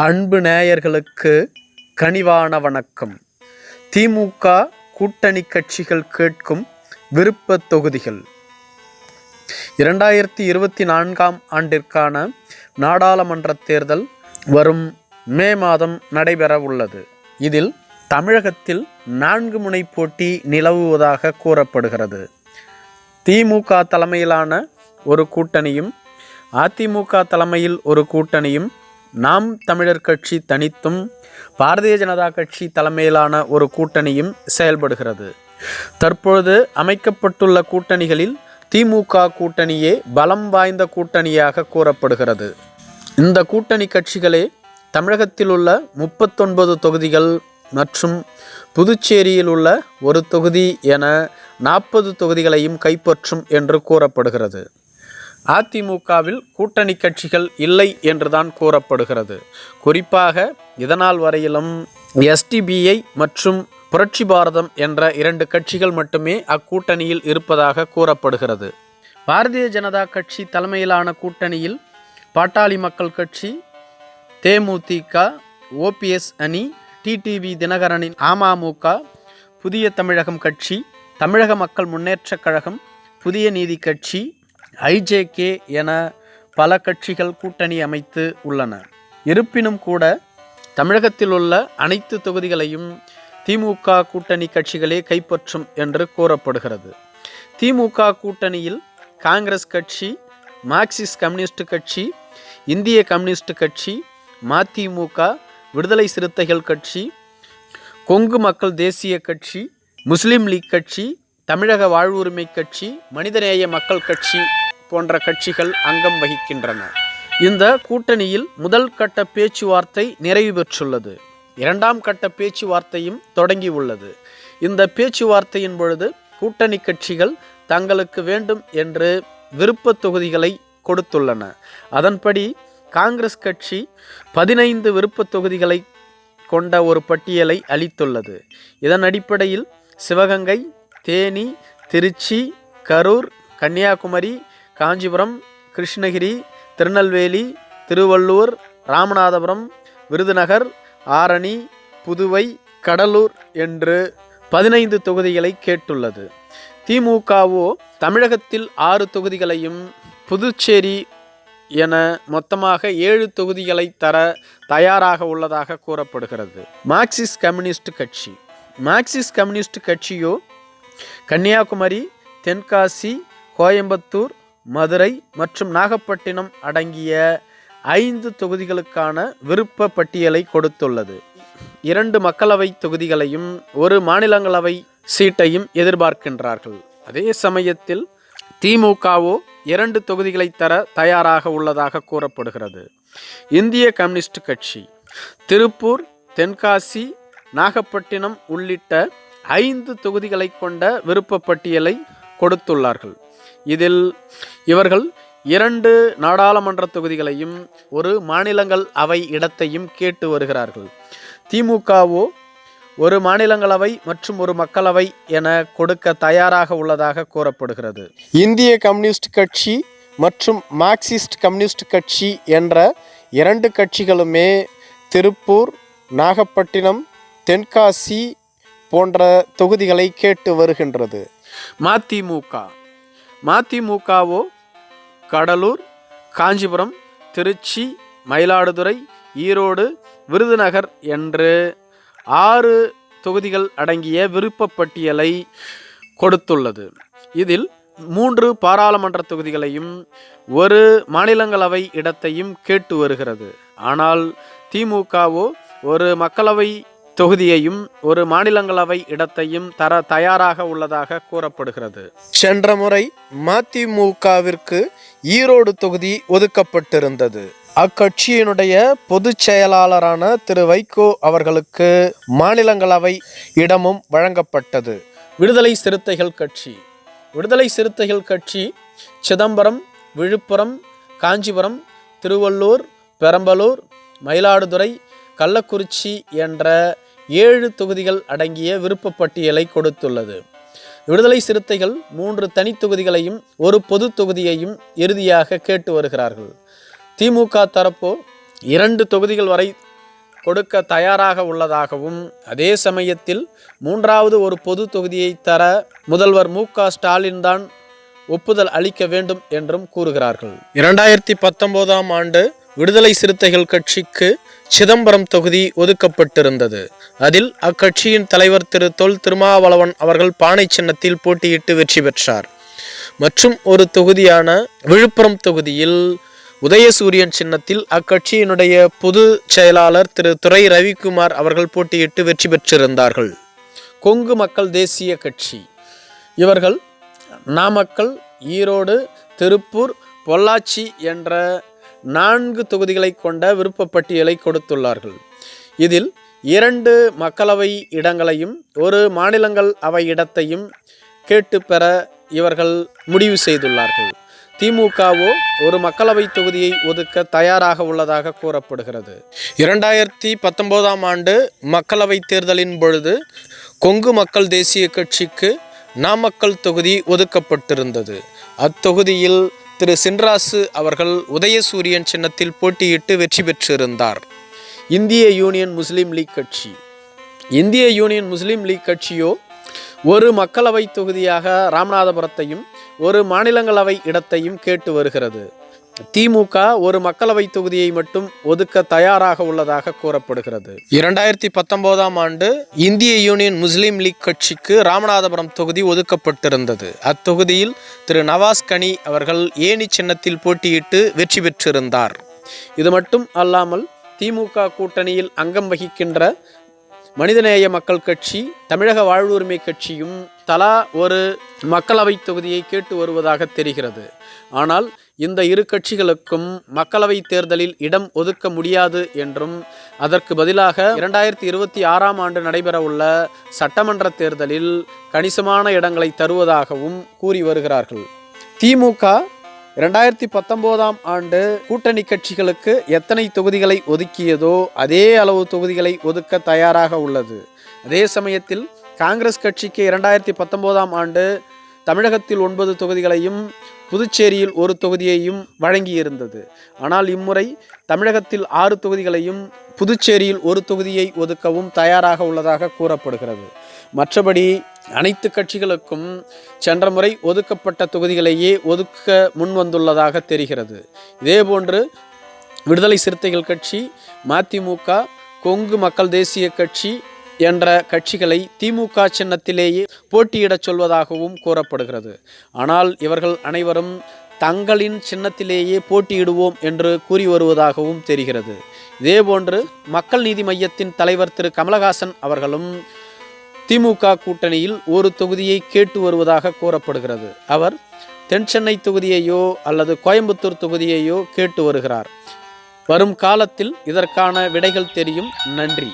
அன்பு நேயர்களுக்கு கனிவான வணக்கம். திமுக கூட்டணி கட்சிகள் கேட்கும் விருப்ப தொகுதிகள். இரண்டாயிரத்தி இருபத்தி நான்காம் ஆண்டிற்கான நாடாளுமன்ற தேர்தல் வரும் மே மாதம் நடைபெற உள்ளது. இதில் தமிழகத்தில் நான்கு முனை போட்டி நிலவுவதாக கூறப்படுகிறது. திமுக தலைமையிலான ஒரு கூட்டணியும் அதிமுக தலைமையில் ஒரு கூட்டணியும் நாம் தமிழர் கட்சி தனித்தும் பாரதிய ஜனதா கட்சி தலைமையிலான ஒரு கூட்டணியும் செயல்படுகிறது. தற்பொழுது அமைக்கப்பட்டுள்ள கூட்டணிகளில் திமுக கூட்டணியே பலம் வாய்ந்த கூட்டணியாக கூறப்படுகிறது. இந்த கூட்டணி கட்சிகளே தமிழகத்தில் உள்ள முப்பத்தொன்பது தொகுதிகள் மற்றும் புதுச்சேரியில் உள்ள ஒரு தொகுதி என நாற்பது தொகுதிகளையும் கைப்பற்றும் என்று கூறப்படுகிறது. அதிமுகவில் கூட்டணி கட்சிகள் இல்லை என்றுதான் கூறப்படுகிறது. குறிப்பாக இதனால் வரையிலும் எஸ்டிபிஐ மற்றும் புரட்சி பாரதம் என்ற இரண்டு கட்சிகள் மட்டுமே அக்கூட்டணியில் இருப்பதாக கூறப்படுகிறது. பாரதிய ஜனதா கட்சி தலைமையிலான கூட்டணியில் பாட்டாளி மக்கள் கட்சி தேமுதிக ஓபிஎஸ் அணி டிடிவி தினகரனின் அமமுக புதிய தமிழகம் கட்சி தமிழக மக்கள் முன்னேற்றக் கழகம் புதிய நீதி கட்சி ஐஜேகே என பல கட்சிகள் கூட்டணி அமைத்து உள்ளன. இருப்பினும் கூட தமிழகத்தில் உள்ள அனைத்து தொகுதிகளையும் திமுக கூட்டணி கட்சிகளே கைப்பற்றும் என்று கூறப்படுகிறது. திமுக கூட்டணியில் காங்கிரஸ் கட்சி மார்க்சிஸ்ட் கம்யூனிஸ்ட் கட்சி இந்திய கம்யூனிஸ்ட் கட்சி மதிமுக விடுதலை சிறுத்தைகள் கட்சி கொங்கு மக்கள் தேசிய கட்சி முஸ்லீம் லீக் கட்சி தமிழக வாழ்வுரிமை கட்சி மனிதநேய மக்கள் கட்சி போன்ற கட்சிகள் அங்கம் வகிக்கின்றன. இந்த கூட்டணியில் முதல் கட்ட பேச்சுவார்த்தை நிறைவு பெற்றுள்ளது. இரண்டாம் கட்ட பேச்சுவார்த்தையும் தொடங்கி உள்ளது. இந்த பேச்சுவார்த்தையின் பொழுது கூட்டணி கட்சிகள் தங்களுக்கு வேண்டும் என்று விருப்ப தொகுதிகளை கொடுத்துள்ளன. அதன்படி காங்கிரஸ் கட்சி பதினைந்து விருப்ப தொகுதிகளை கொண்ட ஒரு பட்டியலை அளித்துள்ளது. இதன் அடிப்படையில் சிவகங்கை தேனி திருச்சி கரூர் கன்னியாகுமரி காஞ்சிபுரம் கிருஷ்ணகிரி திருநெல்வேலி திருவள்ளூர் ராமநாதபுரம் விருதுநகர் ஆரணி புதுவை கடலூர் என்று பதினைந்து தொகுதிகளை கேட்டுள்ளது. திமுகவோ தமிழகத்தில் ஆறு தொகுதிகளையும் புதுச்சேரி என மொத்தமாக ஏழு தொகுதிகளை தர தயாராக உள்ளதாக கூறப்படுகிறது. மார்க்சிஸ்ட் கம்யூனிஸ்ட் கட்சி. மார்க்சிஸ்ட் கம்யூனிஸ்ட் கட்சியோ கன்னியாகுமரி தென்காசி கோயம்புத்தூர் மதுரை மற்றும் நாகப்பட்டினம் அடங்கிய ஐந்து தொகுதிகளுக்கான விருப்ப பட்டியலை கொடுத்துள்ளது. இரண்டு மக்களவை தொகுதிகளையும் ஒரு மாநிலங்களவை சீட்டையும் எதிர்பார்க்கின்றார்கள். அதே சமயத்தில் திமுகவோ இரண்டு தொகுதிகளை தர தயாராக உள்ளதாக கூறப்படுகிறது. இந்திய கம்யூனிஸ்ட் கட்சி திருப்பூர் தென்காசி நாகப்பட்டினம் உள்ளிட்ட ஐந்து தொகுதிகளை கொண்ட விருப்ப பட்டியலை கொடுத்துள்ளார்கள். இதில் இவர்கள் இரண்டு நாடாளுமன்ற தொகுதிகளையும் ஒரு மாநிலங்கள் அவை இடத்தையும் கேட்டு வருகிறார்கள். திமுகவோ ஒரு மாநிலங்களவை மற்றும் ஒரு மக்களவை என கொடுக்க தயாராக உள்ளதாக கூறப்படுகிறது. இந்திய கம்யூனிஸ்ட் கட்சி மற்றும் மார்க்சிஸ்ட் கம்யூனிஸ்ட் கட்சி என்ற இரண்டு கட்சிகளுமே திருப்பூர் நாகப்பட்டினம் தென்காசி போன்ற தொகுதிகளை கேட்டு வருகின்றது. மதிமுக. மதிமுகவோ கடலூர் காஞ்சிபுரம் திருச்சி மயிலாடுதுறை ஈரோடு விருதுநகர் என்று ஆறு தொகுதிகள் அடங்கிய விருப்ப பட்டியலை கொடுத்துள்ளது. இதில் மூன்று பாராளுமன்ற தொகுதிகளையும் ஒரு மாநிலங்களவை இடத்தையும் கேட்டு வருகிறது. ஆனால் திமுகவோ ஒரு மக்களவை தொகுதியையும் ஒரு மாநிலங்களவை இடத்தையும் தர தயாராக உள்ளதாக கூறப்படுகிறது. சென்ற முறை மதிமுகவிற்கு ஈரோடு தொகுதி ஒதுக்கப்பட்டிருந்தது. அக்கட்சியினுடைய பொதுச் செயலாளரான திரு வைகோ அவர்களுக்கு மாநிலங்களவை இடமும் வழங்கப்பட்டது. விடுதலை சிறுத்தைகள் கட்சி. விடுதலை சிறுத்தைகள் கட்சி சிதம்பரம் விழுப்புரம் காஞ்சிபுரம் திருவள்ளூர் பெரம்பலூர் மயிலாடுதுறை கள்ளக்குறிச்சி என்ற ஏழு தொகுதிகள் அடங்கிய விருப்பப்பட்டியலை கொடுத்துள்ளது. விடுதலை சிறுத்தைகள் மூன்று தனி தொகுதிகளையும் ஒரு பொது தொகுதியையும் இறுதியாக கேட்டு வருகிறார்கள். திமுக தரப்போ இரண்டு தொகுதிகள் வரை கொடுக்க தயாராக உள்ளதாகவும் அதே சமயத்தில் மூன்றாவது ஒரு பொது தொகுதியை தர முதல்வர் மு க ஸ்டாலின் தான் ஒப்புதல் அளிக்க வேண்டும் என்றும் கூறுகிறார்கள். இரண்டாயிரத்தி பத்தொன்பதாம் ஆண்டு விடுதலை சிறுத்தைகள் கட்சிக்கு சிதம்பரம் தொகுதி ஒதுக்கப்பட்டிருந்தது. அதில் அக்கட்சியின் தலைவர் திரு தொல் திருமாவளவன் அவர்கள் பானை சின்னத்தில் போட்டியிட்டு வெற்றி பெற்றார். மற்றும் ஒரு தொகுதியான விழுப்புரம் தொகுதியில் உதயசூரியன் சின்னத்தில் அக்கட்சியினுடைய பொது செயலாளர் திரு துரை ரவிக்குமார் அவர்கள் போட்டியிட்டு வெற்றி பெற்றிருந்தார்கள். கொங்கு மக்கள் தேசிய கட்சி. இவர்கள் நாமக்கல் ஈரோடு திருப்பூர் பொள்ளாச்சி என்ற நான்கு தொகுதிகளை கொண்ட விருப்பப்பட்டியலை கொடுத்துள்ளார்கள். இதில் இரண்டு மக்களவை இடங்களையும் ஒரு மாநிலங்கள் அவை இடத்தையும் கேட்டு பெற இவர்கள் முடிவு செய்துள்ளார்கள். திமுகவோ ஒரு மக்களவை தொகுதியை ஒதுக்க தயாராக உள்ளதாக கூறப்படுகிறது. இரண்டாயிரத்தி பத்தொன்பதாம் ஆண்டு மக்களவை தேர்தலின் பொழுது கொங்கு மக்கள் தேசிய கட்சிக்கு நாமக்கல் தொகுதி ஒதுக்கப்பட்டிருந்தது. அத்தொகுதியில் திரு சின்ராசு அவர்கள் உதயசூரியன் சின்னத்தில் போட்டியிட்டு வெற்றி பெற்றிருந்தார். இந்திய யூனியன் முஸ்லீம் லீக் கட்சி. இந்திய யூனியன் முஸ்லீம் லீக் கட்சியோ ஒரு மக்களவை தொகுதியாக ராமநாதபுரத்தையும் ஒரு மாநிலங்களவை இடத்தையும் கேட்டு வருகிறது. திமுக ஒரு மக்களவை தொகுதியை மட்டும் ஒதுக்க தயாராக உள்ளதாக கூறப்படுகிறது. இரண்டாயிரத்தி பத்தொன்பதாம் ஆண்டு இந்திய யூனியன் முஸ்லீம் லீக் கட்சிக்கு ராமநாதபுரம் தொகுதி ஒதுக்கப்பட்டிருந்தது. அத்தொகுதியில் திரு நவாஸ் கனி அவர்கள் ஏணி சின்னத்தில் போட்டியிட்டு வெற்றி பெற்றிருந்தார். இது மட்டும் அல்லாமல் திமுக கூட்டணியில் அங்கம் வகிக்கின்ற மனிதநேய மக்கள் கட்சி தமிழக வாழ்வுரிமை கட்சியும் தலா ஒரு மக்களவை தொகுதியை கேட்டு வருவதாக தெரிகிறது. ஆனால் இந்த இரு கட்சிகளுக்கும் மக்களவை தேர்தலில் இடம் ஒதுக்க முடியாது என்றும் அதற்கு பதிலாக இரண்டாயிரத்தி இருபத்தி ஆறாம் ஆண்டு நடைபெறவுள்ள சட்டமன்ற தேர்தலில் கணிசமான இடங்களை தருவதாகவும் கூறி வருகிறார்கள். திமுக இரண்டாயிரத்தி பத்தொம்போதாம் ஆண்டு கூட்டணி கட்சிகளுக்கு எத்தனை தொகுதிகளை ஒதுக்கியதோ அதே அளவு தொகுதிகளை ஒதுக்க தயாராக உள்ளது. அதே சமயத்தில் காங்கிரஸ் கட்சிக்கு இரண்டாயிரத்தி பத்தொம்போதாம் ஆண்டு தமிழகத்தில் ஒன்பது தொகுதிகளையும் புதுச்சேரியில் ஒரு தொகுதியையும் வழங்கியிருந்தது. ஆனால் இம்முறை தமிழகத்தில் ஆறு தொகுதிகளையும் புதுச்சேரியில் ஒரு தொகுதியை ஒதுக்கவும் தயாராக உள்ளதாக கூறப்படுகிறது. மற்றபடி அனைத்து கட்சிகளுக்கும் சென்ற முறை ஒதுக்கப்பட்ட தொகுதிகளையே ஒதுக்க முன்வந்துள்ளதாக தெரிகிறது. இதேபோன்று விடுதலை சிறுத்தைகள் கட்சி மதிமுக கொங்கு மக்கள் தேசிய கட்சி என்ற கட்சிகளை திமுக சின்னத்திலேயே போட்டியிடச் சொல்வதாகவும் கூறப்படுகிறது. ஆனால் இவர்கள் அனைவரும் தங்களின் சின்னத்திலேயே போட்டியிடுவோம் என்று கூறி வருவதாகவும் தெரிகிறது. இதேபோன்று மக்கள் நீதி மையத்தின் தலைவர் திரு. கமலஹாசன் அவர்களும் திமுக கூட்டணியில் ஒரு தொகுதியை கேட்டு வருவதாக கூறப்படுகிறது. அவர் தென் சென்னை தொகுதியையோ அல்லது கோயம்புத்தூர் தொகுதியையோ கேட்டு வருகிறார். வரும் காலத்தில் இதற்கான விடைகள் தெரியும். நன்றி.